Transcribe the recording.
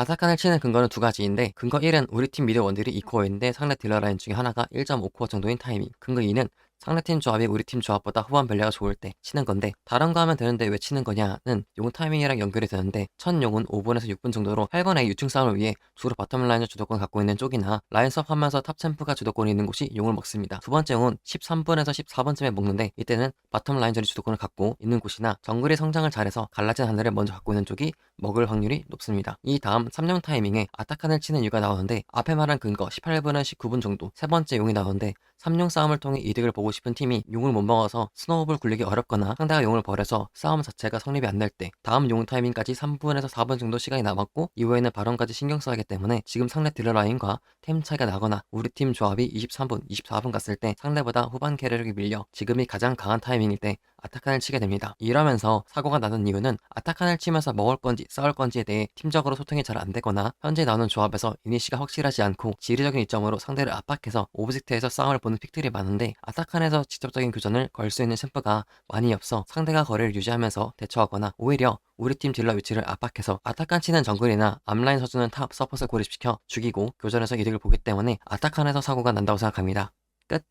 아타칸을 치는 근거는 두 가지인데 근거 1은 우리 팀 미드 원딜이 2코어인데 상대 딜러 라인 중에 하나가 1.5코어 정도인 타이밍. 근거 2는 상대팀 조합이 우리 팀 조합보다 후반 밸류가 좋을 때 치는 건데 다른 거 하면 되는데 왜 치는 거냐는 용 타이밍이랑 연결이 되는데 첫 용은 5분에서 6분 정도로 8번의 유충 싸움을 위해 주로 바텀 라인을 주도권 갖고 있는 쪽이나 라인 수업 하면서 탑 챔프가 주도권이 있는 곳이 용을 먹습니다. 두 번째 용은 13분에서 14분쯤에 먹는데 이때는 바텀 라인전이 주도권을 갖고 있는 곳이나 정글이 성장을 잘해서 갈라진 하늘을 먼저 갖고 있는 쪽이 먹을 확률이 높습니다. 이 다음 3용 타이밍에 아타칸을 치는 이유가 나오는데 앞에 말한 근거 18분에서 19분 정도 세 번째 용이 나오는데 3용 싸움을 통해 이득을 보고 싶은 팀이 용을 못 먹어서 스노우볼 굴리기 어렵거나 상대가 용을 버려서 싸움 자체가 성립이 안 될 때 다음 용 타이밍까지 3분에서 4분 정도 시간이 남았고 이후에는 바론까지 신경 써야 하기 때문에 지금 상대 딜러 라인과 템 차이가 나거나 우리 팀 조합이 23분, 24분 갔을 때 상대보다 후반 캐리력이 밀려 지금이 가장 강한 타이밍일 때 아타칸을 치게 됩니다. 이러면서 사고가 나는 이유는 아타칸을 치면서 먹을 건지 싸울 건지에 대해 팀적으로 소통이 잘 안 되거나 현재 나오는 조합에서 이니시가 확실하지 않고 지리적인 이점으로 상대를 압박해서 오브젝트에서 싸움을 보는 픽들이 많은데 아타 칸에서 직접적인 교전을 걸 수 있는 챔프가 많이 없어 상대가 거리를 유지하면서 대처하거나 오히려 우리 팀 딜러 위치를 압박해서 아타칸 치는 정글이나 앞라인 서주는 탑 서폿을 고립시켜 죽이고 교전에서 이득을 보기 때문에 아타칸에서 사고가 난다고 생각합니다. 끝